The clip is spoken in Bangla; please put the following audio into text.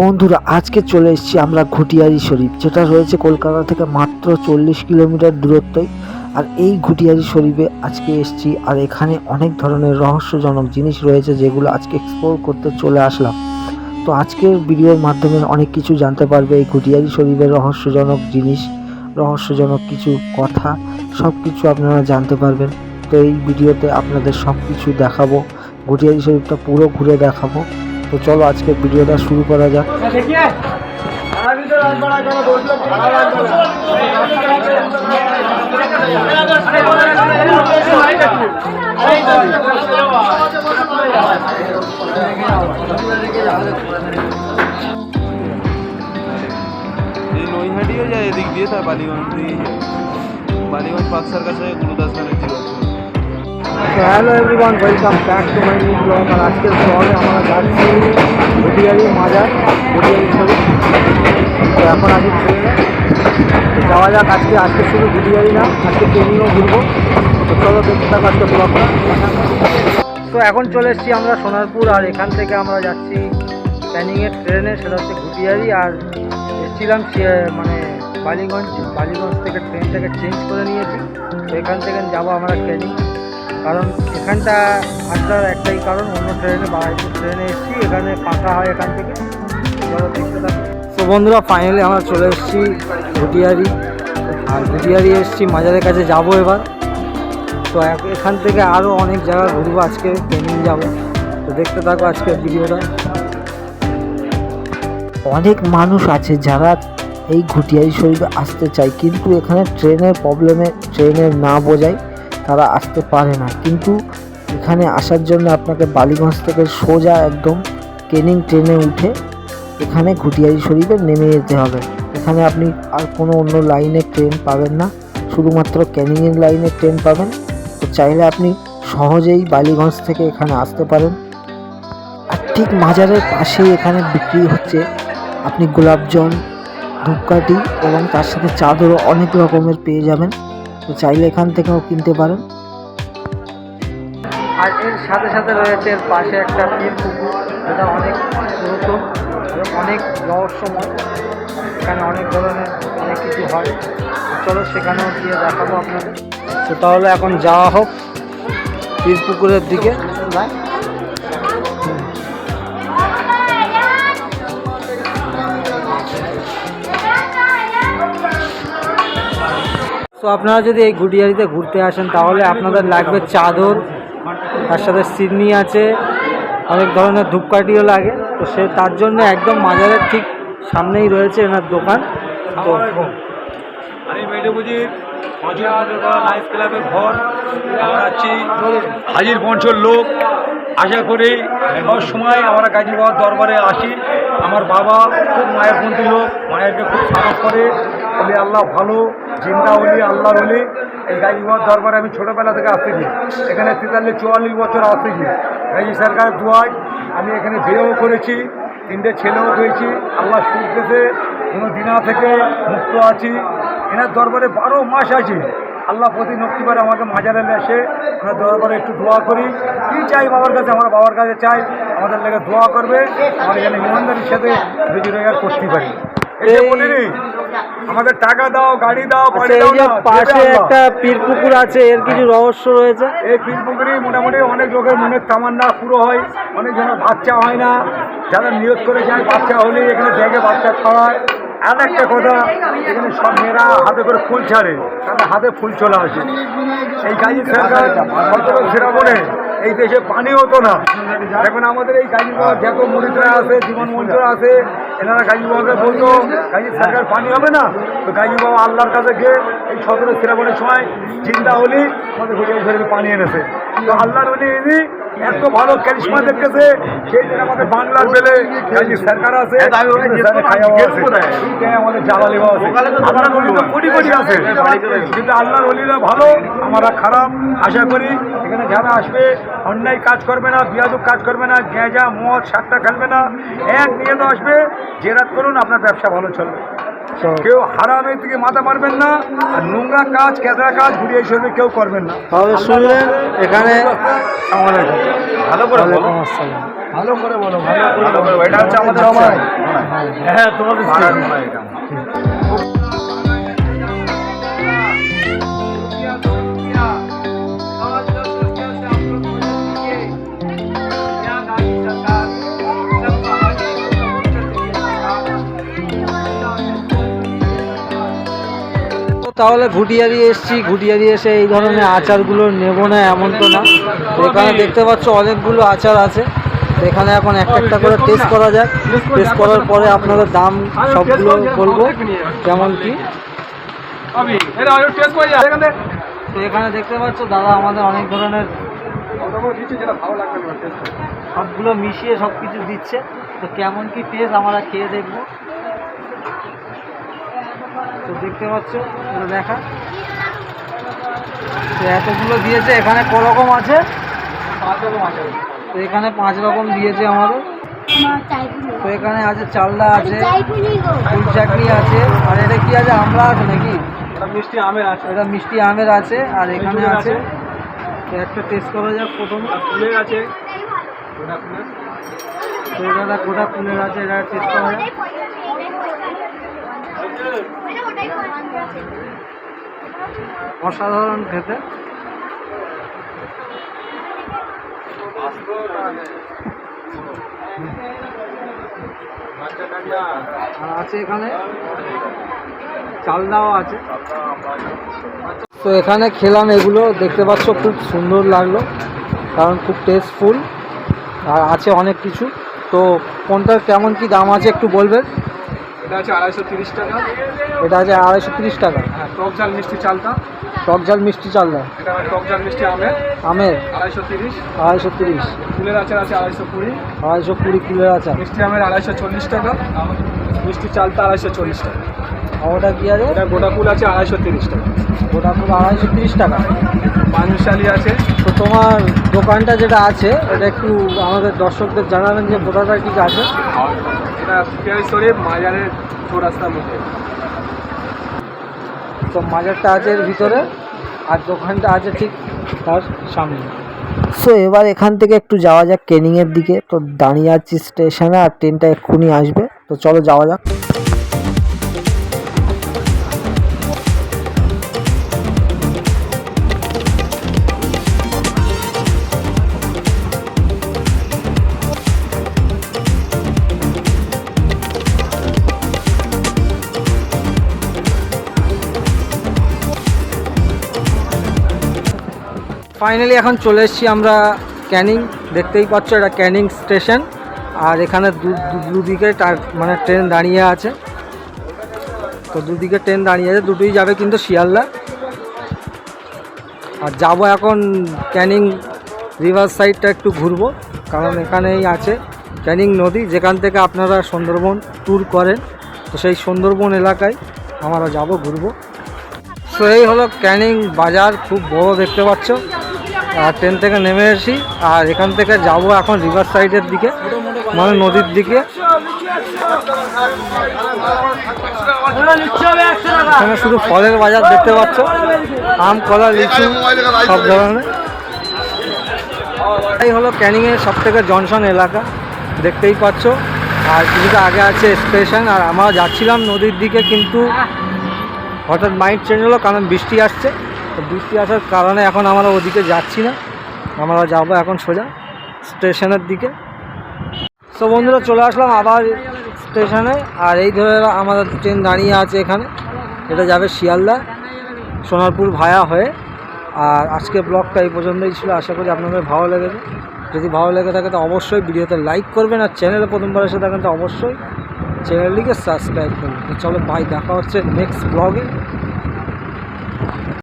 বন্ধুরা, আজকে চলে এসেছি আমরা ঘুটিয়ারি শরীফ, যেটা রয়েছে কলকাতা থেকে মাত্র চল্লিশ কিলোমিটার দূরত্বই আর এই ঘুটিয়ারি শরীফে আজকে এসেছি, আর এখানে অনেক ধরনের রহস্যজনক জিনিস রয়েছে যেগুলো আজকে এক্সপ্লোর করতে চলে আসলাম। তো আজকের ভিডিওর মাধ্যমে অনেক কিছু জানতে পারবে, এই ঘুটিয়ারি শরীফের রহস্যজনক জিনিস, রহস্যজনক কিছু কথা সব কিছু আপনারা জানতে পারবেন। তো এই ভিডিওতে আপনাদের সব কিছু দেখাবো, ঘুটিয়ারি শরীফটা পুরো ঘুরে দেখাবো। তো চলো আজকের ভিডিওটা শুরু করা যাক। নৈহাটিও যায় এদিক দিয়ে তার বালিগঞ্জ যায়। বালিগঞ্জ বাক্সার কাছে গুরুদাস ছিল hello everyone welcome back to my new blog আর আজকের ব্লগে আমরা যাচ্ছি ঘুটিয়ারি মাজার ঘুটিয়ারি শরীফ তো এখন আছি ট্রেনে। তো যাওয়া যাক, আজকে আজকে শুধু ঘুটিয়ারি না, আজকে ট্রেনিংও ঘুরবো। তো চলো দেখতে থাকো আজকে ব্লগটা তো এখন চলে এসেছি আমরা সোনারপুর, আর এখান থেকে আমরা যাচ্ছি প্যানিংয়ের ট্রেনে, সেটা হচ্ছে ঘুটিয়ারি আর এসেছিলাম মানে বালিগঞ্জ বালিগঞ্জ থেকে ট্রেনটাকে চেঞ্জ করে নিয়েছি। তো এখান থেকে যাব আমরা ট্রেনিং কারণ এখানটা আসার একটাই কারণ, অন্য ট্রেনে বাড়াইপুর ট্রেনে এসেছি, এখানে ফাঁকা হয় এখান থেকে। তো বন্ধুরা ফাইনালি আমরা চলে এসেছি ঘুটিয়ারি আর ঘুটিয়ারি এসেছি মাজারের কাছে যাব এবার। তো এখান থেকে আরও অনেক জায়গা ঘুরবো আজকে ট্রেনিং যাব। তো দেখতে থাকো আজকের ভিডিওটা। অনেক মানুষ আছে যারা এই ঘুটিয়ারি শরীফে আসতে চায়, কিন্তু এখানে ট্রেনের প্রবলেমে ট্রেনের না বোঝায়। তারা আসতে পারে না। কিন্তু এখানে আসার জন্য আপনাকে বালিগঞ্জ থেকে সোজা একদম কেনিং ট্রেনে উঠে এখানে ঘুটিয়ারি শরীফে নেমে যেতে হবে। এখানে আপনি আর কোনো অন্য লাইনে ট্রেন পাবেন না। শুধুমাত্র ক্যানিংয়ের লাইনে ট্রেন পাবেন। তো চাইলে আপনি সহজেই বালিগঞ্জ থেকে এখানে আসতে পারেন। আর ঠিক মাজারের পাশেই এখানে বিক্রি হচ্ছে আপনি গোলাপজল ধূপকাঠি এবং তার সাথে চাদরও অনেক রকমের পেয়ে যাবেন। তো চাইলে এখান থেকেও কিনতে পারেন। আর এর সাথে সাথে রয়েছে পাশে একটা পীর পুকুর, যেটা অনেক দ্রুত এবং অনেক রহস্যময়। এখানে অনেক ধরনের অনেক কিছু হয়। চলো সেখানেও গিয়ে দেখাবো আপনাদের। তো তাহলে এখন যাওয়া হোক পীর পুকুরের দিকে। তো আপনারা যদি এই গুডিয়ারিতে ঘুরতে আসেন, তাহলে আপনাদের লাগবে চাদর, তার সাথে সিডনি আছে, অনেক ধরনের ধূপকাঠিও লাগে। তো সে, তার জন্য একদম মাজারের ঠিক সামনেই রয়েছে এনার দোকান। লাইফ ক্লাবের ঘর। আছি হাজির পঞ্চর লোক। আশা করি সময়, আমরা গাজী বাবার দরবারে আসি। আমার বাবা খুব মায়ের পন্থী লোক, মায়েরকে খুব সাহস করে। বলি আল্লাহ ভালো জিন্দা হলি আল্লাহর হলি এই গাজী দরবারে আমি ছোটোবেলা থেকে আসতেছি। এখানে তেতাল্লিশ, চুয়াল্লিশ বছর আসতেছি। গাজী সরকারের দোয়ায়, আমি এখানে বিয়েও করেছি, তিনটে ছেলেও হয়েছি আল্লাহ শুনতেছে কোনো দিনা থেকে মুক্ত আছি। এনার দরবারে বারো মাস আছি। আল্লাহ প্রতি নক্তিবার আমাকে মাজারে এসে ওনার দরবারে একটু দোয়া করি। কী চাই বাবার কাছে? আমার বাবার কাছে চাই। আমাদের লেগে দোয়া করবে। আমার এখানে ইমানদারির সাথে রুজি রোজগার করতে পারি। এই- বলিনি আমাদের টাকা দাও গাড়ি দাও বাড়ি আচ্ছা দাও না, পাশে একটা পীর পুকুর আছে এর কিছু রহস্য রয়েছে? এই ফিল্মপুকুরি মোটামুটি অনেক লোকের মনের তামান্না পুরো হয় অনেক জনের বাচ্চা হয় না। যারা নিয়োগ করে যায় বাচ্চা হলে এখানে দেখে বাচ্চা ছড়ায় আর একটা কথা এখানে সব মেয়েরা হাতে করে ফুল ছাড়ে তাদের হাতে ফুল চলে আসে। এই গাড়ি সরকার সতেরো বলে এই দেশে পানি হতো না। এখন আমাদের এই বাবা যত মরিদরা আছে জীবন মন্ত্ররা আছে। এনারা গাজী বাবাকে বলতো, গাজী, সরকার পানি হবে না? তো গাজী বাবা আল্লাহর কাছে গিয়ে এই সতেরো শ্রাবণের সময় চিন্তা হলি আমাদের ঘুরিয়ে শরীরে পানি এনেছে। তো আল্লাহর উনি ইনি এত ভালো ক্যারিশমা দেখতেছে সেই দিন আমাদের বাংলার বেলে সরকার আছে খাইয়াও আছে। এইটাই আমাদের জালালি আছে। আল্লাহর অলি তো কোটি কোটি আছে? কিন্তু আল্লাহর অলিরা ভালো আমরা খারাপ আশা করি এখানে যারা আসবে অন্যায় কাজ করবে না বিয়াদুক কাজ করবে না গেঁজা মদ সাতটা খেলবে না। এক নিয়ে তো আসবে জেরাত করুন আপনার ব্যবসা ভালো চলবে। কেউ হারামের থেকে মাথা মারবেন না আর নোংরা কাজ কেঁচড়া কাজ ঘুরিয়ে হিসেবে কেউ করবেন না। তাহলে শুনলেন এখানে ভালো করে বলো। ভালো করে বলো ভালো করে বলো। এটা হচ্ছে আমাদের সময় হ্যাঁ তোমাদের তাহলে ঘুটিয়ারি এসছি, ঘুটিয়ারি এসে এই ধরনের আচারগুলো নেব না, এমন তো না। এখানে দেখতে পাচ্ছ অনেকগুলো আচার আছে। এখানে এখন একটা একটা করে টেস্ট করা যাক। টেস্ট করার পরে আপনাদের দাম সবগুলো বলব, কেমন কি। এখানে দেখতে পাচ্ছ দাদা, আমাদের অনেক ধরনের সবগুলো মিশিয়ে সব কিছু দিচ্ছে। তো কেমন কি টেস্ট আমরা খেয়ে দেখব। তো দেখতে পাচ্ছ এটা দেখা। তো এতগুলো দিয়েছে এখানে ক রকম আছে। তো এখানে পাঁচ রকম দিয়েছে আমাদের। তো এখানে আছে চালদা আছে ফুল চাকরি আছে আর এটা কি আছে আমলা আছে নাকি? মিষ্টি আমের আছে। এটা মিষ্টি আমের আছে আর এখানে আছে। আছে। তো একটা টেস্ট করা যাক প্রথম। ফুলের আছে। তো এটা গোটা ফুলের আছে এটা টেস্ট করা যাক। অসাধারণ খেতে। আছে এখানে। চালদাও আছে। তো এখানে খেলাম এগুলো, দেখতে পাচ্ছ খুব সুন্দর লাগল, কারণ খুব টেস্টফুল আর আছে অনেক কিছু। তো কোনটার কেমন কি দাম আছে একটু বলবেন? এটা আছে আড়াইশো তিরিশ টাকা। এটা আছে আড়াইশো তিরিশ টাকা। হ্যাঁ টক ঝাল মিষ্টি চালটা। টক ঝাল মিষ্টি চালদা এটা টক ঝাল মিষ্টি আমের। আমের? আড়াইশো তিরিশ। আড়াইশো তিরিশ। ফুলের আচার আছে আড়াইশো কুড়ি। আড়াইশো কুড়ি কিলোর আচার। মিষ্টি আমের আড়াইশো চল্লিশ টাকা। মিষ্টি চালটা আড়াইশো চল্লিশ টাকা। আর ওটা কি আছে? এটা গোটা ফুল আছে আড়াইশো তিরিশ টাকা। ওটা পুরো আড়াইশো তিরিশ টাকা। পাঁচমিশালি আছে। তো তোমার দোকানটা যেটা আছে এটা একটু আমাদের দর্শকদের জানাবেন যে কোথাটা ঠিক আছে। তো মাজারটা আছে ভিতরে, আর দোকানটা আছে ঠিক তার সামনে। সো এবার এখান থেকে একটু যাওয়া যাক কেনিংয়ের দিকে। তো দাঁড়িয়ে আছি স্টেশনে আর ট্রেনটা এক্ষুনি আসবে। তো চলো যাওয়া যাক। ফাইনালি এখন চলে এসেছি আমরা ক্যানিং দেখতেই পাচ্ছ এটা ক্যানিং স্টেশন। আর এখানে দুদিকে মানে ট্রেন দাঁড়িয়ে আছে। তো দুদিকে ট্রেন দাঁড়িয়ে আছে, দুটোই যাবে কিন্তু শিয়ালদা। আর যাব এখন ক্যানিং রিভার সাইডটা একটু ঘুরবো, কারণ এখানেই আছে ক্যানিং নদী, যেখান থেকে আপনারা সুন্দরবন ট্যুর করেন। তো সেই সুন্দরবন এলাকায় আমরা যাব ঘুরবো। সো এই হলো ক্যানিং বাজার, খুব বড় দেখতে পাচ্ছ। ট্রেন থেকে নেমে এসি আর এখান থেকে যাব এখন রিভার সাইডের দিকে মানে নদীর দিকে। এখানে শুধু ফলের বাজার দেখতে পাচ্ছ। আম, কলা, লিচু, সব ধরনের। এই হলো ক্যানিংয়ের সব থেকে জনসন এলাকা, দেখতেই পাচ্ছ। আর কিছুটা আগে আছে স্টেশন আর আমরা যাচ্ছিলাম নদীর দিকে, কিন্তু হঠাৎ মাইন্ড চেঞ্জ হলো, কারণ বৃষ্টি আসছে। বৃষ্টি আসার কারণে এখন আমরা ওদিকে যাচ্ছি না। আমরা যাব এখন সোজা স্টেশনের দিকে। সো বন্ধুরা, চলে আসলাম আবার স্টেশনে। আর এই ধরে আমাদের ট্রেন দাঁড়িয়ে আছে এখানে। এটা যাবে শিয়ালদা, সোনারপুর ভায়া হয়ে। আর আজকে ব্লগটা এই পর্যন্তই ছিল। আশা করি আপনাদের ভালো লেগেছে। যদি ভালো লেগে থাকে, তো অবশ্যই ভিডিওতে লাইক করবেন। আর চ্যানেলে প্রথমবার এসে থাকেন, তো অবশ্যই চ্যানেলটিকে সাবস্ক্রাইব করবেন চলো ভাই দেখা হচ্ছে নেক্সট ব্লগে